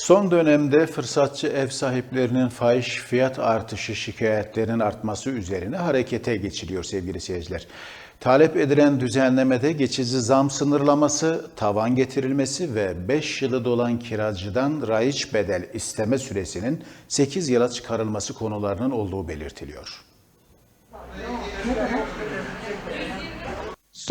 Son dönemde fırsatçı ev sahiplerinin fahiş fiyat artışı şikayetlerinin artması üzerine harekete geçiliyor sevgili seyirciler. Talep edilen düzenlemede geçici zam sınırlaması, tavan getirilmesi ve 5 yılı dolan kiracıdan raiç bedel isteme süresinin 8 yıla çıkarılması konularının olduğu belirtiliyor.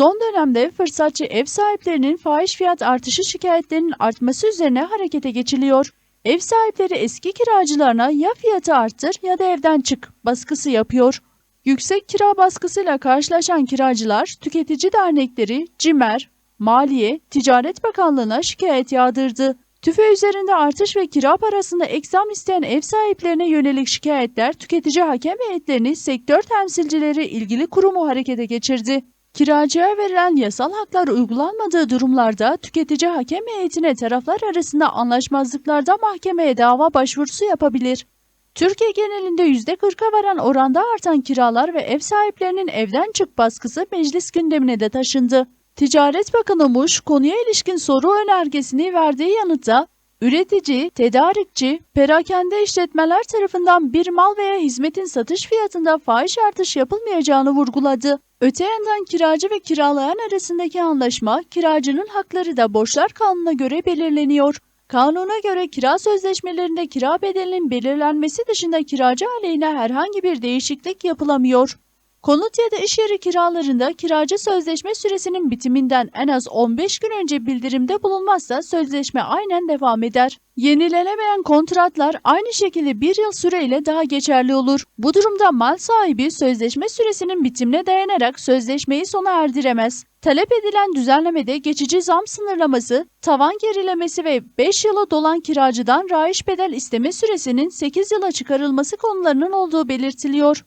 Son dönemde fırsatçı ev sahiplerinin fahiş fiyat artışı şikayetlerinin artması üzerine harekete geçiliyor. Ev sahipleri eski kiracılarına ya fiyatı arttır ya da evden çık baskısı yapıyor. Yüksek kira baskısıyla karşılaşan kiracılar tüketici dernekleri, CİMER, Maliye, Ticaret Bakanlığı'na şikayet yağdırdı. Tüfe üzerinde artış ve kira parasında ek zam isteyen ev sahiplerine yönelik şikayetler tüketici hakem heyetlerini sektör temsilcileri ilgili kurumu harekete geçirdi. Kiracıya verilen yasal haklar uygulanmadığı durumlarda tüketici hakem heyetine taraflar arasında anlaşmazlıklarda mahkemeye dava başvurusu yapabilir. Türkiye genelinde %40'a varan oranda artan kiralar ve ev sahiplerinin evden çık baskısı meclis gündemine de taşındı. Ticaret Bakanı Muş konuya ilişkin soru önergesini verdiği yanıtta üretici, tedarikçi, perakende işletmeler tarafından bir mal veya hizmetin satış fiyatında fahiş artış yapılmayacağını vurguladı. Öte yandan kiracı ve kiralayan arasındaki anlaşma, kiracının hakları da borçlar kanununa göre belirleniyor. Kanuna göre kira sözleşmelerinde kira bedelinin belirlenmesi dışında kiracı aleyhine herhangi bir değişiklik yapılamıyor. Konut ya da iş yeri kiralarında kiracı sözleşme süresinin bitiminden en az 15 gün önce bildirimde bulunmazsa sözleşme aynen devam eder. Yenilenemeyen kontratlar aynı şekilde bir yıl süreyle daha geçerli olur. Bu durumda mal sahibi sözleşme süresinin bitimine dayanarak sözleşmeyi sona erdiremez. Talep edilen düzenlemede geçici zam sınırlaması, tavan gerilemesi ve 5 yıla dolan kiracıdan raiş bedel isteme süresinin 8 yıla çıkarılması konularının olduğu belirtiliyor.